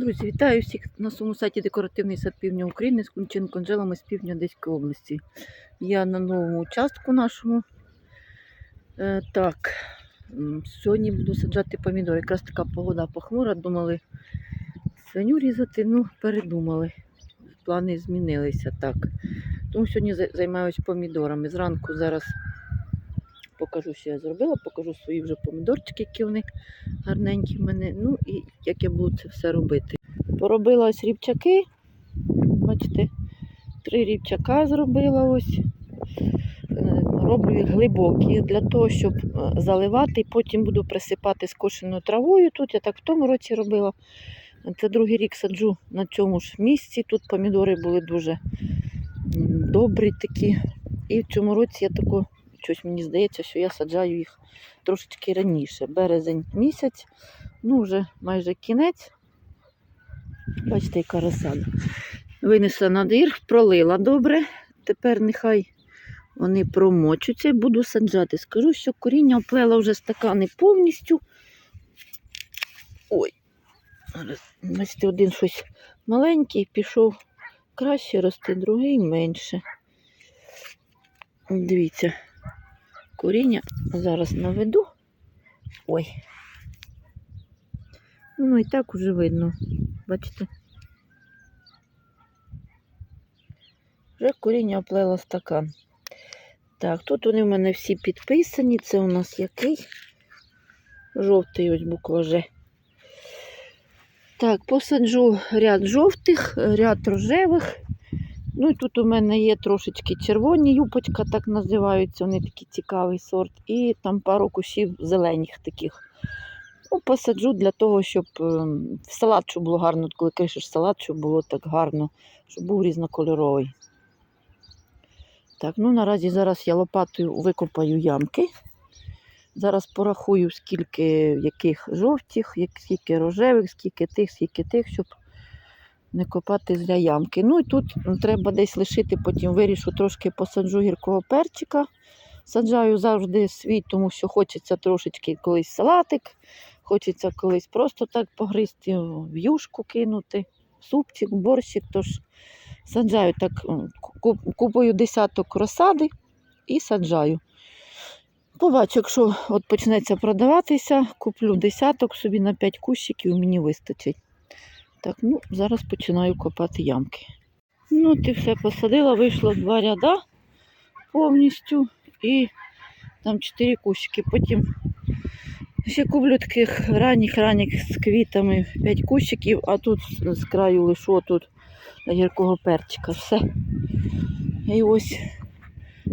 Друзі, вітаю всіх на своєму сайті Декоративний сад Півдня України з Кунченко Анжелами з півдня Одеської області. Я на новому участку нашому. Е, так, сьогодні буду саджати помідори. Якраз така погода похмура. Думали свиню різати, ну, передумали. Плани змінилися так. Тому сьогодні займаюся помідорами. Зранку зараз покажу, що я зробила, покажу свої вже помідорчики, які вони гарненькі в мене. Ну і як я буду це все робити. Поробила ось рівчаки. Бачите, три рівчака зробила ось. Е, Роблю їх глибокі для того, щоб е, заливати, потім буду присипати скошеною травою. Тут я так в тому році робила. Це другий рік саджу на цьому ж місці. Тут помідори були дуже добрі такі. І в цьому році я тако, щось мені здається, що я саджаю їх трошечки раніше. Березень місяць, ну вже майже кінець. Бачите, яка розсада. Винесла на двір, пролила добре. Тепер нехай вони промочуться і буду саджати. Скажу, що коріння оплела вже стакани повністю. Ой, бачите, один щось маленький, пішов краще рости, другий менше. Дивіться, коріння зараз наведу. Ой. Ну і так уже видно. Бачите? Вже коріння оплело стакан. Так, тут вони в мене всі підписані. Це у нас який? Жовтий ось буква Ж. Так, посаджу ряд жовтих, ряд рожевих. Ну і тут у мене є трошечки червоні юпочка, так називаються, вони такий цікавий сорт. І там пару кущів зелених таких. Ну, посаджу для того, щоб ем, в салат, щоб було гарно, коли кришиш салат, щоб було так гарно, щоб був різнокольоровий. Так, ну наразі зараз я лопатою викопаю ямки. Зараз порахую, скільки яких жовтих, скільки рожевих, скільки тих, скільки тих, щоб не копати зря ямки. Ну і тут треба десь лишити, потім вирішу, трошки посаджу гіркого перчика. Саджаю завжди свій, тому що хочеться трошечки колись салатик, хочеться колись просто так погризти, в юшку кинути, супчик, борщик. Тож саджаю так, купую десяток розсади і саджаю. Побачу, якщо от почнеться продаватися, куплю десяток собі на 5 кущиків, мені вистачить. Так, ну, зараз починаю копати ямки. Ну, ти все посадила, вийшло два ряда повністю і там 4 кущики. Потім ще куплю таких ранніх ранніх з квітами 5 кущиків, а тут з краю лишу тут гіркого перчика. Все. І ось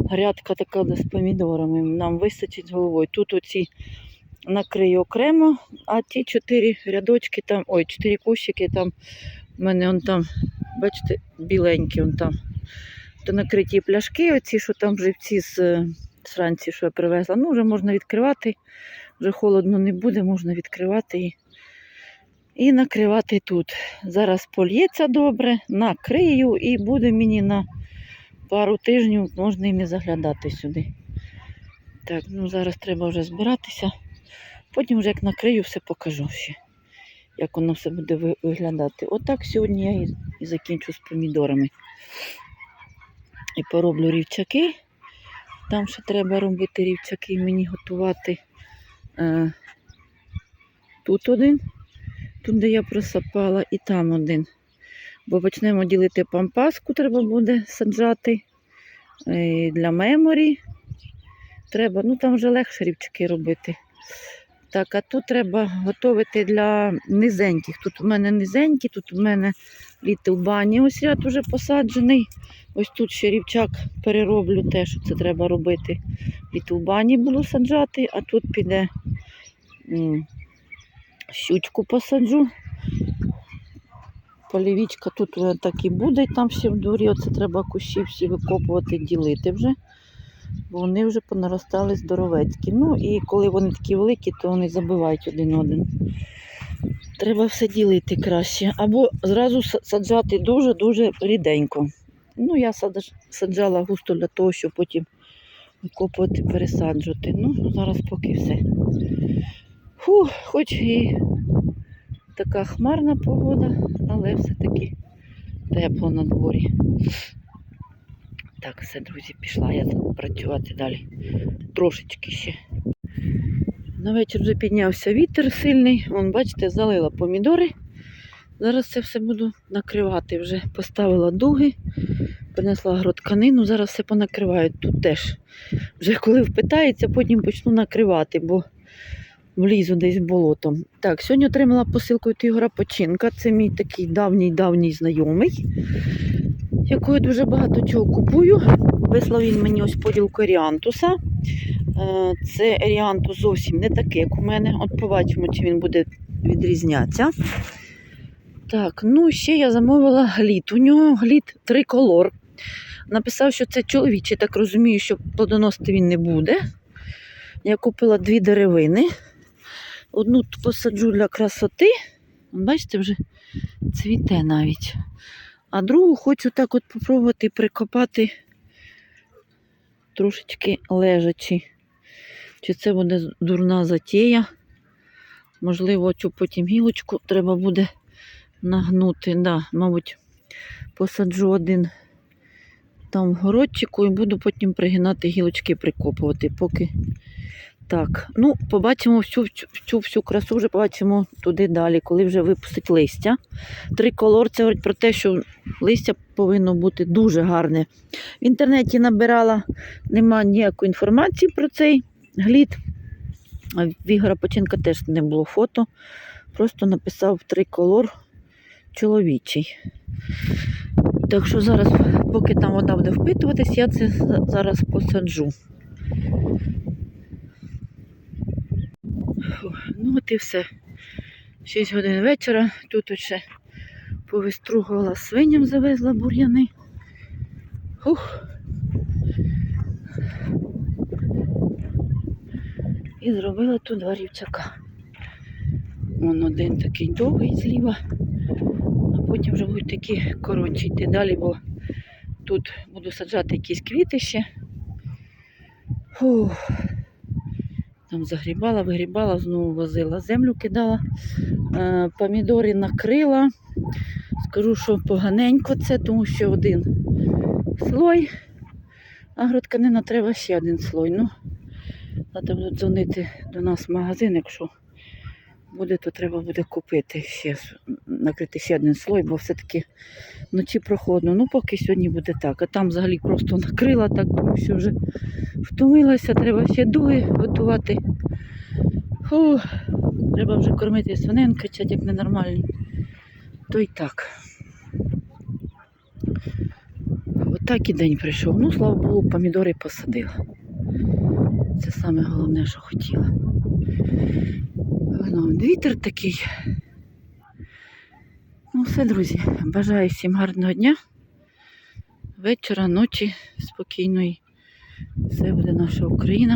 грядка така з помідорами. Нам вистачить з головою. Тут оці накрию окремо, а ті чотири рядочки там, ой, чотири кущики там в мене он там, бачите, біленькі он там. То накриті пляшки, оці, що там живці з е, сранці, що я привезла. Ну, вже можна відкривати, вже холодно не буде, можна відкривати і, і накривати тут. Зараз польється добре, накрию і буде мені на пару тижнів можна і не заглядати сюди. Так, ну зараз треба вже збиратися. Потім вже як накрию, все покажу ще, як воно все буде виглядати. Отак сьогодні я і, закінчу з помідорами. І пороблю рівчаки. Там ще треба робити рівчаки мені готувати. Е, тут один, тут де я просапала, і там один. Бо почнемо ділити пампаску, треба буде саджати. Е, для меморі треба, ну там вже легше рівчаки робити. Так, а тут треба готувати для низеньких. Тут у мене низенькі, тут у мене Little Bunny ось ряд уже посаджений. Ось тут ще рівчак перероблю те, що це треба робити. Bunny буду саджати, а тут піде щучку посаджу. Полівічка тут так і буде, там ще в дворі. Оце треба кущі всі викопувати, ділити вже. Вони вже понаростали здоровецькі. Ну і коли вони такі великі, то вони забивають один один. Треба все ділити краще. Або зразу саджати дуже-дуже ріденько. Ну, я саджала густо для того, щоб потім викопувати, пересаджувати. Ну, зараз поки все. Фу, хоч і така хмарна погода, але все-таки тепло на дворі. Так, все, друзі, пішла я працювати далі. Трошечки ще. На вечір вже піднявся вітер сильний. Вон, бачите, залила помідори. Зараз це все буду накривати. Вже поставила дуги, принесла агротканину, зараз все понакриваю тут теж. Вже коли впитається, потім почну накривати, бо влізу десь болотом. Так, сьогодні отримала посилку від Ігора Починка. Це мій такий давній-давній знайомий, якого я дуже багато чого купую. Вислав він мені ось поділку Еріантуса. Е, Це Еріантус зовсім не такий, як у мене. От побачимо, чи він буде відрізнятися. Так, ну ще я замовила гліт. У нього гліт триколор. Написав, що це чоловічий, так розумію, що плодоносити він не буде. Я купила дві деревини. Одну посаджу для красоти. Бачите, вже цвіте навіть. А другу хочу так от попробувати прикопати трошечки лежачи. Чи це буде дурна затія? Можливо, цю потім гілочку треба буде нагнути. Да, мабуть, посаджу один там в городчику і буду потім пригинати гілочки, прикопувати, поки так. Ну, побачимо всю, всю, всю, красу, вже побачимо туди далі, коли вже випустить листя. Триколор це говорить про те, що листя повинно бути дуже гарне. В інтернеті набирала, нема ніякої інформації про цей глід. В Ігора Починка теж не було фото. Просто написав триколор чоловічий. Так що зараз, поки там вода буде впитуватись, я це зараз посаджу. Ну от і все. 6 годин вечора. Тут ще повистругувала свиням, завезла бур'яни. Ух. І зробила тут два рівчака. Вон один такий довгий зліва, а потім вже будуть такі коротші йти далі, бо тут буду саджати якісь квіти ще. Фух. Там загрібала, вигрібала, знову возила, землю кидала, е, помідори накрила. Скажу, що поганенько це, тому що один слой, а гродканина треба ще один слой. Ну, треба дзвонити до нас в магазин, якщо буде, то треба буде купити ще, накрити ще один слой, бо все-таки вночі прохладно. Ну, поки сьогодні буде так. А там взагалі просто накрила так, тому що вже втомилася, треба ще дуги готувати. Фу, треба вже кормити свинин, качати як ненормальні. То й так. Отак і день прийшов. Ну, слава Богу, помідори посадила. Це саме головне, що хотіла. Ну, вітер такий. Ну, все, друзі. Бажаю всім гарного дня. Вечора, ночі спокійної. Все буде наша Україна.